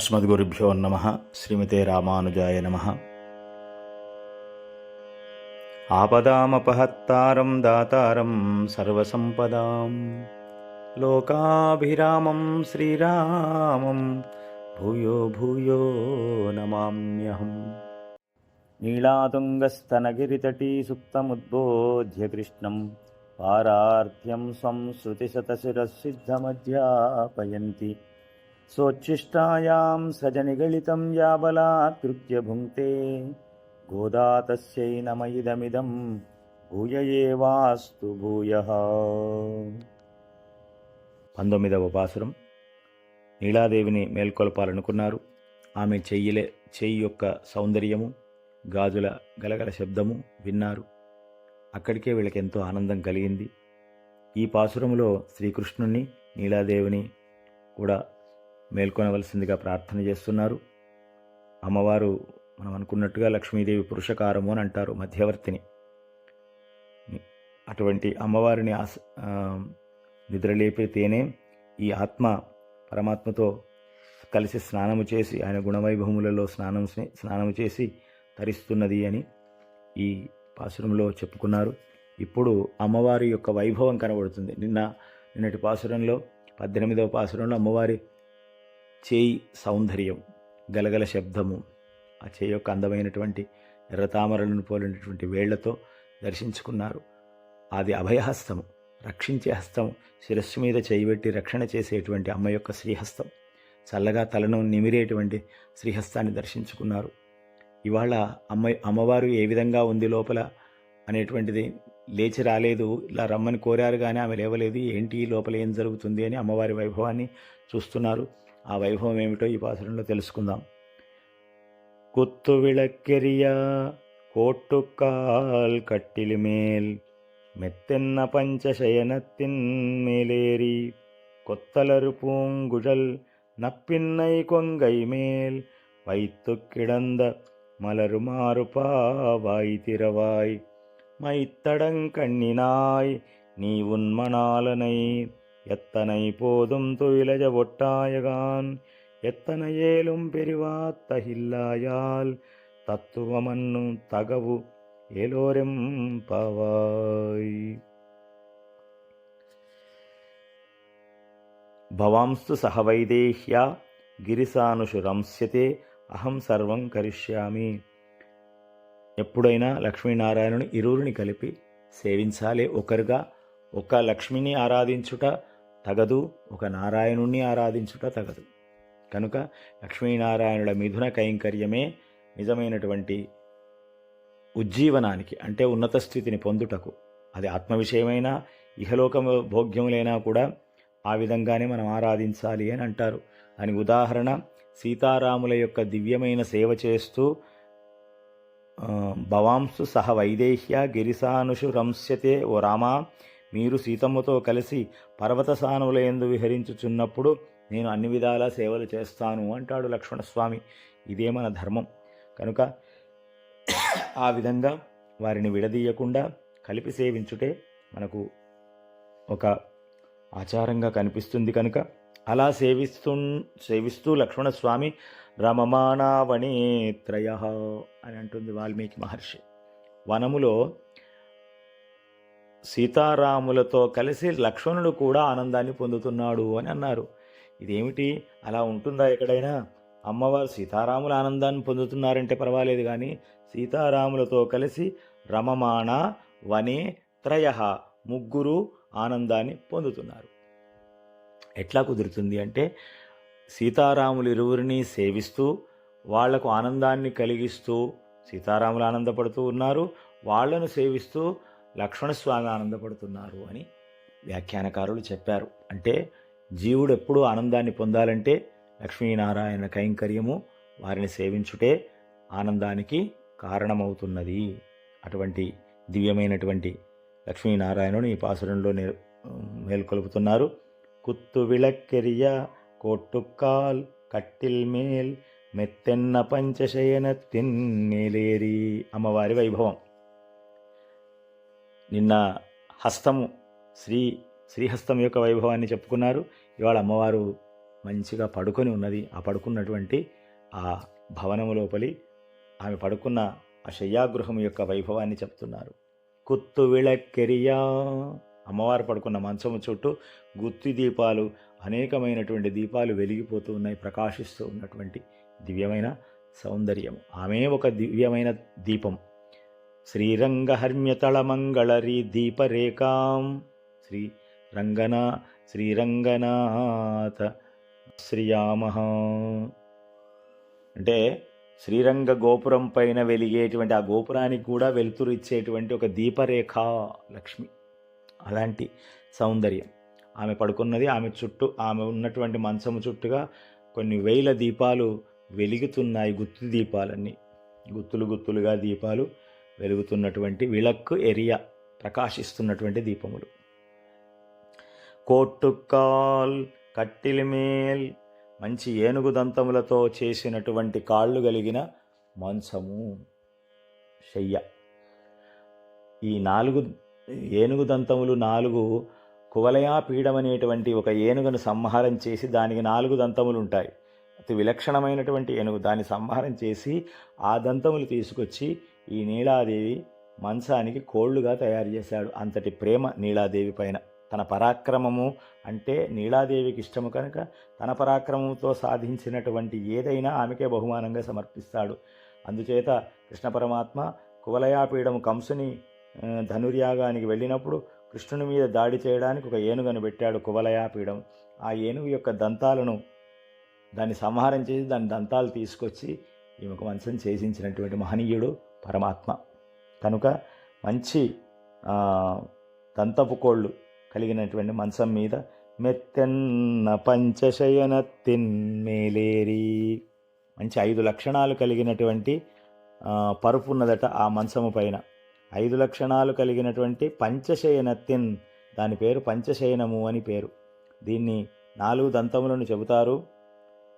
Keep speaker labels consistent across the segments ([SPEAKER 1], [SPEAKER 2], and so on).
[SPEAKER 1] అస్మద్గురుభ్యో నమ. శ్రీమతే రామానుజాయ నమ. ఆపదామపహత్తారం దాతారం సర్వసంపదాం. లోకాభిరామం శ్రీరామం. భూయో భూయో నమామ్యహం. నీళాతుంగస్తనగిరితటీ సుప్తముద్బోధ్య కృష్ణం. పారార్థ్యం స్వం శృతిశతశిరసిద్ధమధ్యాపయంతి సోచ్ఛిష్టాయాం సజనిగళితం యాబలాత్కృత్య భుంక్తే గోదా తస్యై నమ ఇదమిదం భూయ ఏవాస్తు పంతొమ్మిదవ పాసురం. నీలాదేవిని మేల్కొల్పాలనుకున్నారు. ఆమె చెయ్యిలే చెయ్యి యొక్క సౌందర్యము గాజుల గలగల శబ్దము విన్నారు. అక్కడికే వీళ్ళకెంతో ఆనందం కలిగింది. ఈ పాసురంలో శ్రీకృష్ణుణ్ణి నీలాదేవిని కూడా మేల్కొనవలసిందిగా ప్రార్థన చేస్తున్నారు. అమ్మవారు మనం అనుకున్నట్టుగా లక్ష్మీదేవి పురుషకారము అని అంటారు మధ్యవర్తిని. అటువంటి అమ్మవారిని ఆస నిద్రలేపితేనే ఈ ఆత్మ పరమాత్మతో కలిసి స్నానము చేసి ఆయన గుణవైభవములలో స్నానం స్నానము చేసి తరిస్తున్నది అని ఈ పాసురంలో చెప్పుకున్నారు. ఇప్పుడు అమ్మవారి యొక్క వైభవం కనబడుతుంది. నిన్న నిన్నటి పాసురంలో పద్దెనిమిదవ పాసురంలో అమ్మవారి చేయి సౌందర్యం గలగల శబ్దము ఆ చేయి యొక్క అందమైనటువంటి ఎర్రతామరలను పోలినటువంటి వేళ్ళతో దర్శించుకున్నారు. అది అభయహస్తము రక్షించే హస్తం శిరస్సు మీద చేయిబెట్టి రక్షణ చేసేటువంటి అమ్మ యొక్క శ్రీహస్తం. చల్లగా తలను నిమిరేటువంటి శ్రీహస్తాన్ని దర్శించుకున్నారు. ఇవాళ అమ్మ అమ్మవారు ఏ విధంగా ఉంది లోపల అనేటువంటిది లేచి రాలేదు ఇలా రమ్మని కోరారు కానీ ఆమె లేవలేదు ఏంటి ఈ లోపల ఏం జరుగుతుంది అని అమ్మవారి వైభవాన్ని చూస్తున్నారు. ఆ వైభవం ఏమిటో ఈ పాసురంలో తెలుసుకుందాం குத்து விளக்கெரிய கோட்டுக்கால் கட்டிலு மேல் மெத்தென்ன பஞ்சசயனத்தின் மேலேறி கொத்தலரு பூங்குழல் நப்பின்னை கொங்கை மேல் வைத்து கிடந்த மலருமாறு பாவாய் திரவாய் மைத்தடங்கண்ணினாய் நீ உன்மணாலனை எத்தனை போதும் துயிலஜ ஒட்டாயகான் ఎత్తన ఏలుం పెరివాత్తహిల్లాయాల్ తత్వమన్ను తగవు ఏలోరెంపవాయ్ భవాంస్తు సహ వైదేహ్యా గిరిసానుషు రంస్యతే అహం సర్వం కరిష్యామి ఎప్పుడైనా లక్ష్మీనారాయణుని ఇరువురిని కలిపి సేవించాలి ఒకరుగా ఒక లక్ష్మిని ఆరాధించుట తగదు ఒక నారాయణుణ్ణి ఆరాధించుట తగదు. కనుక లక్ష్మీనారాయణుల మిథున కైంకర్యమే నిజమైనటువంటి ఉజ్జీవనానికి అంటే ఉన్నత స్థితిని పొందుటకు. అది ఆత్మవిషయమైన ఇహలోక భోగ్యములైనా కూడా ఆ విధంగానే మనం ఆరాధించాలి అని అంటారు. అని ఉదాహరణ సీతారాముల యొక్క దివ్యమైన సేవ చేస్తూ భవాంసు సహ వైదేహ్య గిరిసానుషు రంస్యతే ఓ రామా మీరు సీతమ్మతో కలిసి పర్వత సానువుల విహరించుచున్నప్పుడు నేను అన్ని విధాలా సేవలు చేస్తాను అంటాడు లక్ష్మణస్వామి. ఇదే మన ధర్మం. కనుక ఆ విధంగా వారిని విడదీయకుండా కలిపి సేవించుటే మనకు ఒక ఆచారంగా కనిపిస్తుంది కనుక అలా సేవిస్తూ సేవిస్తూ లక్ష్మణస్వామి రమమాణావణేత్రయ అని అంటుంది వాల్మీకి మహర్షి. వనములో సీతారాములతో కలిసి లక్ష్మణుడు కూడా ఆనందాన్ని పొందుతున్నాడు అని అన్నారు. ఇదేమిటి? అలా ఉంటుందా ఎక్కడైనా? అమ్మవారు సీతారాముల ఆనందాన్ని పొందుతున్నారంటే పర్వాలేదు కానీ సీతారాములతో కలిసి రమమాణ వనే త్రయ ముగ్గురు ఆనందాన్ని పొందుతున్నారు. ఎట్లా కుదురుతుంది అంటే సీతారాములు ఇరువురిని సేవిస్తూ వాళ్ళకు ఆనందాన్ని కలిగిస్తూ సీతారాములు ఆనందపడుతూ ఉన్నారు. వాళ్ళను సేవిస్తూ లక్ష్మణస్వామి ఆనందపడుతున్నారు అని వ్యాఖ్యానకారులు చెప్పారు. అంటే జీవుడు ఎప్పుడూ ఆనందాన్ని పొందాలంటే లక్ష్మీనారాయణ కైంకర్యము వారిని సేవించుటే ఆనందానికి కారణమవుతున్నది. అటువంటి దివ్యమైనటువంటి లక్ష్మీనారాయణుని ఈ పాసురంలో నే మేల్కొలుపుతున్నారు. కుత్తు విళక్కెరియ కోట్టుక్కాల్ కట్టిల్ మేల్ మెత్తెన్న పంచశయన తిన్నేలేరి అమ్మవారి వైభవం. నిన్న హస్తము శ్రీ శ్రీహస్తం యొక్క వైభవాన్ని చెప్పుకున్నారు. ఇవాళ అమ్మవారు మంచిగా పడుకొని ఉన్నది. ఆ పడుకున్నటువంటి ఆ భవనము లోపలి ఆమె పడుకున్న ఆ శయ్యాగృహం యొక్క వైభవాన్ని చెప్తున్నారు. కుత్తు విళక్కెరియా అమ్మవారు పడుకున్న మంచము చుట్టూ గుత్తి దీపాలు అనేకమైనటువంటి దీపాలు వెలిగిపోతూ ఉన్నాయి ప్రకాశిస్తూ ఉన్నటువంటి దివ్యమైన సౌందర్యం ఆమె ఒక దివ్యమైన దీపం. శ్రీరంగహర్మ్యతళమంగళరి దీపరేఖాం శ్రీ రంగనా శ్రీరంగనాథ శ్రీయామ అంటే శ్రీరంగ గోపురం పైన వెలిగేటువంటి ఆ గోపురానికి కూడా వెలుతురు ఇచ్చేటువంటి ఒక దీపరేఖ లక్ష్మి. అలాంటి సౌందర్యం. ఆమె పడుకున్నది ఆమె చుట్టూ ఆమె ఉన్నటువంటి మంచము చుట్టుగా కొన్ని వేల దీపాలు వెలుగుతున్నాయి గుత్తు దీపాలన్నీ. గుత్తులు గుత్తులుగా దీపాలు వెలుగుతున్నటువంటి విలక్కు ఎరియా ప్రకాశిస్తున్నటువంటి దీపములు. కోట్టుకాల్ కట్టిలిమేల్ మంచి ఏనుగు దంతములతో చేసినటువంటి కాళ్ళు కలిగిన మంచము శయ్య. ఈ నాలుగు ఏనుగు దంతములు నాలుగు కువలయా పీడమనేటువంటి ఒక ఏనుగును సంహారం చేసి దానికి నాలుగు దంతములు ఉంటాయి. అతి విలక్షణమైనటువంటి ఏనుగు దాన్ని సంహారం చేసి ఆ దంతములు తీసుకొచ్చి ఈ నీలాదేవి మంచానికి కోళ్ళుగా తయారు చేశాడు. అంతటి ప్రేమ నీలాదేవి పైన. తన పరాక్రమము అంటే నీలాదేవికి ఇష్టము కనుక తన పరాక్రమంతో సాధించినటువంటి ఏదైనా ఆమెకే బహుమానంగా సమర్పిస్తాడు. అందుచేత కృష్ణ పరమాత్మ కువలయాపీడము కంసుని ధనుర్యాగానికి వెళ్ళినప్పుడు కృష్ణుని మీద దాడి చేయడానికి ఒక ఏనుగను పెట్టాడు కువలయాపీడం ఆ ఏనుగు యొక్క దంతాలను దాన్ని సంహారం చేసి దాని దంతాలు తీసుకొచ్చి ఈమెకు మంచం చేసించినటువంటి మహనీయుడు పరమాత్మ. కనుక మంచి దంతపు కోళ్ళు కలిగినటువంటి మంచం మీద మెత్తెన్న పంచశయన తిన్మేలేరి మంచి ఐదు లక్షణాలు కలిగినటువంటి పరుపు ఉన్నదట ఆ మంచము పైన. ఐదు లక్షణాలు కలిగినటువంటి పంచశయన తిన్ దాని పేరు పంచశయనము అని పేరు. దీన్ని నాలుగు దంతములను చెబుతారు.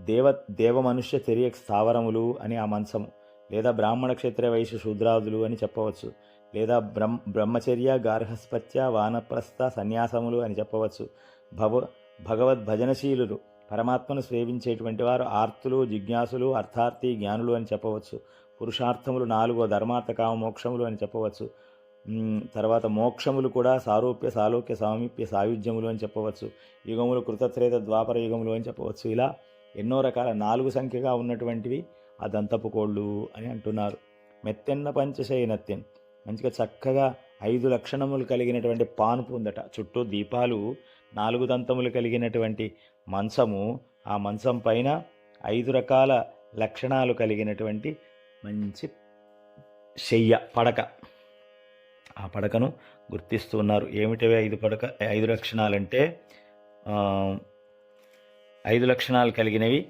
[SPEAKER 1] దేవ దేవ మనుష్య తెరియ స్థావరములు అని ఆ మంచము. లేదా బ్రాహ్మణ క్షేత్ర వయసు శూద్రాదులు అని చెప్పవచ్చు లేదా బ్రహ్మ బ్రహ్మచర్య గార్హస్పత్య వానప్రస్థ సన్యాసములు అని చెప్పవచ్చు. భవ భగవద్ భజనశీలులు పరమాత్మను సేవించేటువంటి వారు ఆర్తులు జిజ్ఞాసులు అర్థార్థి జ్ఞానులు అని చెప్పవచ్చు. పురుషార్థములు నాలుగో ధర్మార్థ కామ మోక్షములు అని చెప్పవచ్చు. తర్వాత మోక్షములు కూడా సారూప్య సాలోక్య సామీప్య సాయుధ్యములు అని చెప్పవచ్చు. యుగములు కృతత్రేత ద్వాపర యుగములు అని చెప్పవచ్చు. ఇలా ఎన్నో రకాల నాలుగు సంఖ్యగా ఉన్నటువంటివి ఆ దంతపు కోళ్ళు అని అంటున్నారు. మెత్తెన్న పంచశయనత్యం మంచిగా చక్కగా ఐదు లక్షణములు కలిగినటువంటి పానుపు ఉందట. చుట్టూ దీపాలు నాలుగు దంతములు కలిగినటువంటి మంచము. ఆ మంచం పైన ఐదు రకాల లక్షణాలు కలిగినటువంటి మంచి శయ్య పడక. ఆ పడకను గుర్తిస్తూ ఉన్నారు. ఐదు పడక? ఐదు లక్షణాలంటే ఐదు లక్షణాలు కలిగినవి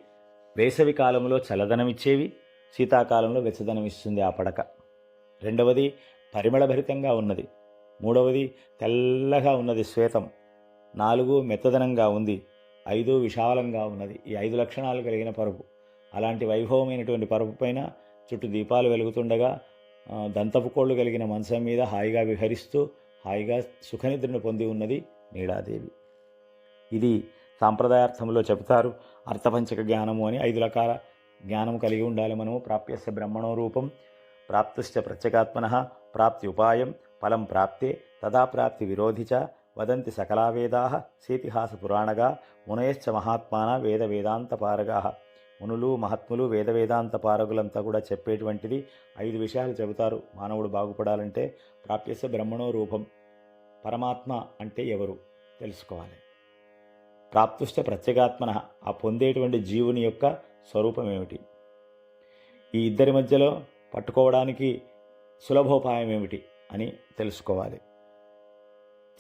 [SPEAKER 1] వేసవి కాలంలో చల్లదనం ఇచ్చేవి శీతాకాలంలో వెచ్చదనం ఇస్తుంది ఆ పడక. రెండవది పరిమళభరితంగా ఉన్నది. మూడవది తెల్లగా ఉన్నది శ్వేతం. నాలుగు మెత్తదనంగా ఉంది. ఐదు విశాలంగా ఉన్నది. ఈ ఐదు లక్షణాలు కలిగిన పరుపు. అలాంటి వైభవమైనటువంటి పరుపు పైన చుట్టూ దీపాలు వెలుగుతుండగా దంతపు కోళ్ళు కలిగిన మంచం మీద హాయిగా విహరిస్తూ హాయిగా సుఖనిద్రను పొంది ఉన్నది నీడాదేవి. ఇది సాంప్రదాయార్థంలో చెబుతారు అర్థపంచక జ్ఞానము అని ఐదు రకాల జ్ఞానం కలిగి ఉండాలి మనము. ప్రాప్యస్య బ్రహ్మణో రూపం ప్రాప్తుశ్చ ప్రత్యేకాత్మన ప్రాప్తి ఉపాయం ఫలం ప్రాప్తే తదా ప్రాప్తి విరోధిచ వదంతి సకలా వేదా సేతిహాస పురాణగా మునయశ్చ మహాత్మాన వేద వేదాంత పారగా. మునులు మహాత్ములు వేద వేదాంత పారగులంతా కూడా చెప్పేటువంటిది ఐదు విషయాలు చెబుతారు. మానవుడు బాగుపడాలంటే ప్రాప్యస్య బ్రహ్మణో రూపం పరమాత్మ అంటే ఎవరు? తెలుసుకోవాలి. ప్రాప్తుష్ట ప్రత్యేగాత్మన ఆ పొందేటువంటి జీవుని యొక్క స్వరూపం ఏమిటి ఈ ఇద్దరి మధ్యలో పట్టుకోవడానికి సులభోపాయం ఏమిటి అని తెలుసుకోవాలి.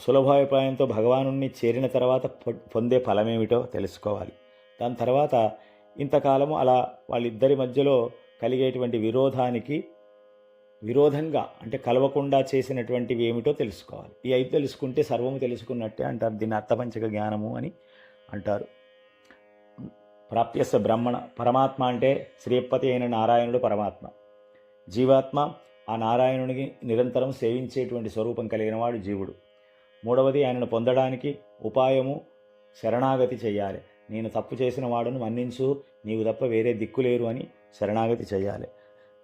[SPEAKER 1] సులభోపాయంతో భగవాను చేరిన తర్వాత పొ- పొందే ఫలమేమిటో తెలుసుకోవాలి. దాని తర్వాత ఇంతకాలము అలా వాళ్ళిద్దరి మధ్యలో కలిగేటువంటి విరోధానికి విరోధంగా అంటే కలవకుండా చేసినటువంటివి ఏమిటో తెలుసుకోవాలి. ఈ ఐదు తెలుసుకుంటే సర్వము తెలుసుకున్నట్టే అంటారు దీన్ని అర్థపంచక జ్ఞానము అని అంటారు. ప్రాప్యస్య బ్రహ్మణ పరమాత్మ అంటే శ్రీపతి అయిన నారాయణుడు పరమాత్మ. జీవాత్మ ఆ నారాయణుడిని నిరంతరం సేవించేటువంటి స్వరూపం కలిగిన వాడు జీవుడు. మూడవది ఆయనను పొందడానికి ఉపాయము శరణాగతి చేయాలి. నేను తప్పు చేసిన వాడును మన్నించు నీవు తప్ప వేరే దిక్కు లేరు అని శరణాగతి చేయాలి.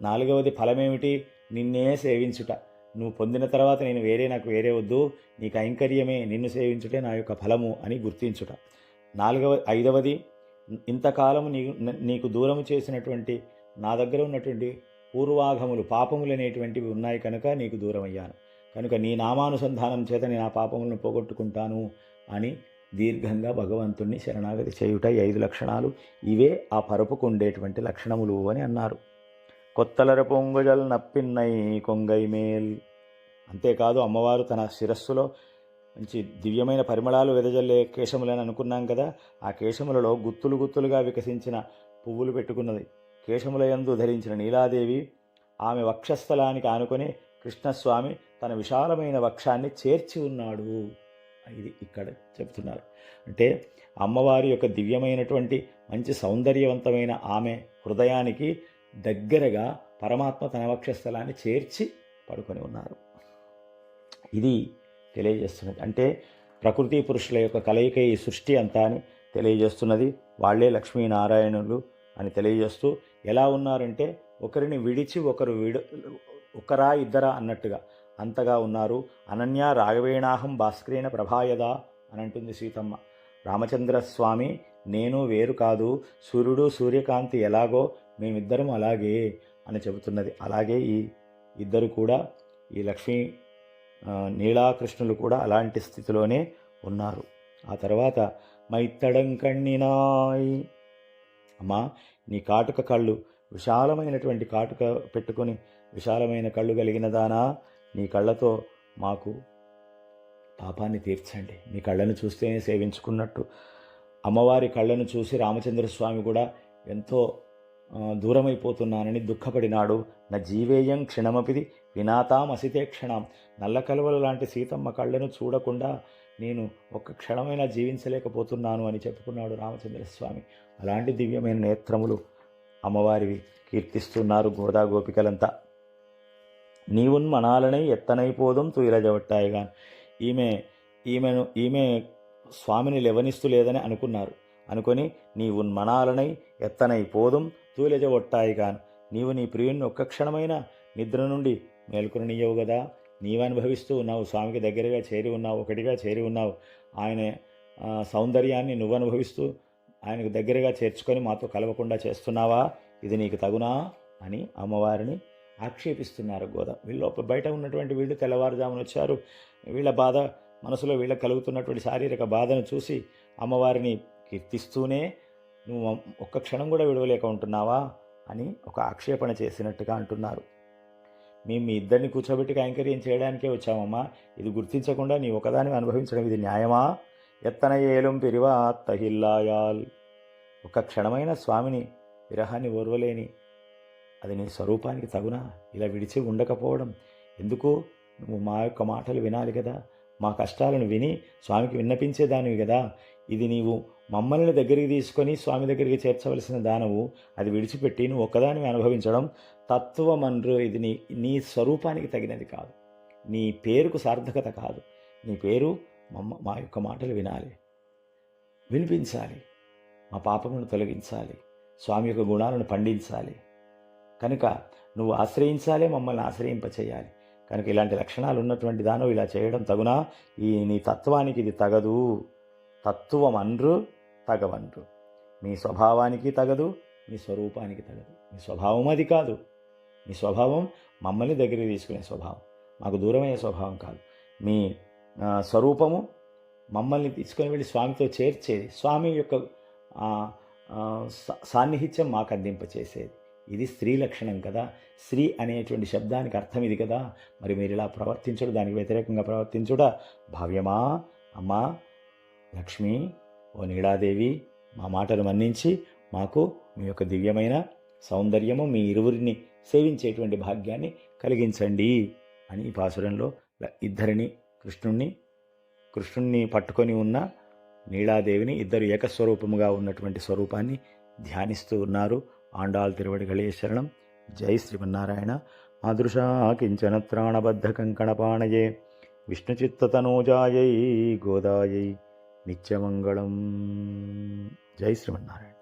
[SPEAKER 1] నాలుగవది ఫలమేమిటి? నిన్నే సేవించుట. నువ్వు పొందిన తర్వాత నేను వేరే నాకు వేరే వద్దు. నీ కైంకర్యమే నిన్ను సేవించుటే నా యొక్క ఫలము అని గుర్తించుట. నాలుగవ ఐదవది ఇంతకాలము నీ నీకు దూరము చేసినటువంటి నా దగ్గర ఉన్నటువంటి పూర్వాగములు పాపములు అనేటువంటివి ఉన్నాయి కనుక నీకు దూరం అయ్యాను కనుక నీ నామానుసంధానం చేత నేను ఆ పాపములను పోగొట్టుకుంటాను అని దీర్ఘంగా భగవంతుణ్ణి శరణాగతి చేయుట ఐదు లక్షణాలు ఇవే ఆ పరుపుకుండేటువంటి లక్షణములు అని అన్నారు. కొత్తలర పొంగుజల్ నప్పిన్నై కొంగై మేల్. అంతేకాదు అమ్మవారు తన శిరస్సులో మంచి దివ్యమైన పరిమళాలు వెదజల్లే కేశములని అనుకున్నాం కదా ఆ కేశములలో గుత్తులు గుత్తులుగా వికసించిన పువ్వులు పెట్టుకున్నది. కేశముల యందు ధరించిన నీలాదేవి ఆమె వక్షస్థలానికి ఆనుకొని కృష్ణస్వామి తన విశాలమైన వక్షాన్ని చేర్చి ఉన్నాడు. ఇది ఇక్కడ చెప్తున్నారు. అంటే అమ్మవారి యొక్క దివ్యమైనటువంటి మంచి సౌందర్యవంతమైన ఆమె హృదయానికి దగ్గరగా పరమాత్మ తన వక్షస్థలాన్ని చేర్చి పడుకొని ఉన్నారు. ఇది తెలియజేస్తున్నది. అంటే ప్రకృతి పురుషుల యొక్క కలయిక ఈ సృష్టి అంతా అని తెలియజేస్తున్నది. వాళ్ళే లక్ష్మీనారాయణులు అని తెలియజేస్తూ ఎలా ఉన్నారంటే ఒకరిని విడిచి ఒకరు విడ ఒకరా ఇద్దరా అన్నట్టుగా అంతగా ఉన్నారు. అనన్య రాఘవేణాహం భాస్కరేణ ప్రభాయదా అని అంటుంది సీతమ్మ. రామచంద్ర స్వామి నేను వేరు కాదు. సూర్యుడు సూర్యకాంతి ఎలాగో మేమిద్దరం అలాగే అని చెబుతున్నది. అలాగే ఈ ఇద్దరు కూడా ఈ లక్ష్మీ నీలాకృష్ణులు కూడా అలాంటి స్థితిలోనే ఉన్నారు. ఆ తర్వాత మైత్తడం కణ్ణినాయ్ అమ్మా నీ కాటుక కళ్ళు విశాలమైనటువంటి కాటుక పెట్టుకొని విశాలమైన కళ్ళు కలిగిన దానా? నీ కళ్ళతో మాకు పాపాన్ని తీర్చండి. మీ కళ్ళను చూస్తేనే సేవించుకున్నట్టు. అమ్మవారి కళ్ళను చూసి రామచంద్ర స్వామి కూడా ఎంతో దూరమైపోతున్నానని దుఃఖపడినాడు. నా జీవేయం క్షణమపిది వినాతాం అసితే క్షణం. నల్ల కలువల లాంటి సీతమ్మ కళ్ళను చూడకుండా నేను ఒక్క క్షణమైనా జీవించలేకపోతున్నాను అని చెప్పుకున్నాడు రామచంద్ర స్వామి అలాంటి దివ్యమైన నేత్రములు అమ్మవారివి కీర్తిస్తున్నారు గోదా గోపికలంతా. నీవున్మనాలనై ఎత్తనైపోదం తుయిలజవట్టాయిగా ఈమె ఈమెను ఈమె స్వామిని లెవనిస్తూ లేదని అనుకున్నారు. అనుకొని నీవున్మనాలనై ఎత్తనై తూలెజ ఒట్టాయిగాన్ నీవు నీ ప్రియుణ్ణి ఒక్క క్షణమైన నిద్ర నుండి మేల్కొననీయవు కదా నీవనుభవిస్తూ ఉన్నావు స్వామికి దగ్గరగా చేరి ఉన్నావు ఒకటిగా చేరి ఉన్నావు. ఆయన సౌందర్యాన్ని నువ్వు అనుభవిస్తూ ఆయనకు దగ్గరగా చేర్చుకొని మాతో కలవకుండా చేస్తున్నావా? ఇది నీకు తగునా? అని అమ్మవారిని ఆక్షేపిస్తున్నారు గోద. వీళ్ళు బయట ఉన్నటువంటి వీళ్ళు తెల్లవారుజామున వచ్చారు. వీళ్ళ బాధ మనసులో వీళ్ళకి కలుగుతున్నటువంటి శారీరక బాధను చూసి అమ్మవారిని కీర్తిస్తూనే నువ్వు ఒక్క క్షణం కూడా విడవలేక ఉంటున్నావా అని ఒక ఆక్షేపణ చేసినట్టుగా అంటున్నారు. మేము మీ ఇద్దరిని కూర్చోబెట్టి కైంకర్యం చేయడానికే వచ్చామమ్మా. ఇది గుర్తించకుండా నీ ఒకదాని అనుభవించడం ఇది న్యాయమా? ఎత్తన ఏలం పిరివా తహిల్లాయాల్. ఒక క్షణమైన స్వామిని విరహాన్ని ఓర్వలేని అది నీ స్వరూపానికి తగునా? ఇలా విడిచి ఉండకపోవడం ఎందుకు? నువ్వు మా యొక్క మాటలు వినాలి కదా. మా కష్టాలను విని స్వామికి విన్నపించేదానివి కదా. ఇది నీవు మమ్మల్ని దగ్గరికి తీసుకొని స్వామి దగ్గరికి చేర్చవలసిన దానవు అది విడిచిపెట్టి నువ్వు ఒక్కదానివి అనుభవించడం తత్వమన్రు ఇది నీ నీ స్వరూపానికి తగినది కాదు. నీ పేరుకు సార్థకత కాదు. నీ పేరు మమ్మ మా యొక్క మాటలు వినాలి. వినిపించాలి. మా పాపమును తొలగించాలి. స్వామి యొక్క గుణాలను పండించాలి. కనుక నువ్వు ఆశ్రయించాలి మమ్మల్ని ఆశ్రయింపచేయాలి. కనుక ఇలాంటి లక్షణాలు ఉన్నటువంటి దానవు ఇలా చేయడం తగునా. ఈ నీ తత్వానికి ఇది తగదు. తత్వం అనరు తగవంటు. మీ స్వభావానికి తగదు మీ స్వరూపానికి తగదు. మీ స్వభావం అది కాదు. మీ స్వభావం మమ్మల్ని దగ్గరికి తీసుకునే స్వభావం. మాకు దూరమయ్యే స్వభావం కాదు. మీ స్వరూపము మమ్మల్ని తీసుకొని వెళ్ళి స్వామితో చేర్చేది స్వామి యొక్క సాన్నిహిత్యం మాకు అందింపచేసేది. ఇది స్త్రీ లక్షణం కదా. స్త్రీ అనేటువంటి శబ్దానికి అర్థం ఇది కదా. మరి మీరు ఇలా ప్రవర్తించడు దానికి వ్యతిరేకంగా ప్రవర్తించుట భావ్యమా? అమ్మా? లక్ష్మి? ఓ నీడాదేవి మా మాటలు మన్నించి మాకు మీ యొక్క దివ్యమైన సౌందర్యము మీ ఇరువురిని సేవించేటువంటి భాగ్యాన్ని కలిగించండి అని ఈ పాసురంలో ఇద్దరిని కృష్ణుణ్ణి కృష్ణుణ్ణి పట్టుకొని ఉన్న నీడాదేవిని ఇద్దరు ఏకస్వరూపముగా ఉన్నటువంటి స్వరూపాన్ని ధ్యానిస్తూ ఉన్నారు. ఆండాల్ తిరువడి గళేశరణం జై శ్రీమన్నారాయణ. మాదృశా కించన త్రాణబద్ధ కంకణపాణయే విష్ణుచిత్తతనూజాయై గోదాయై. నిత్యమంగళం జై శ్రీమన్నారాయణ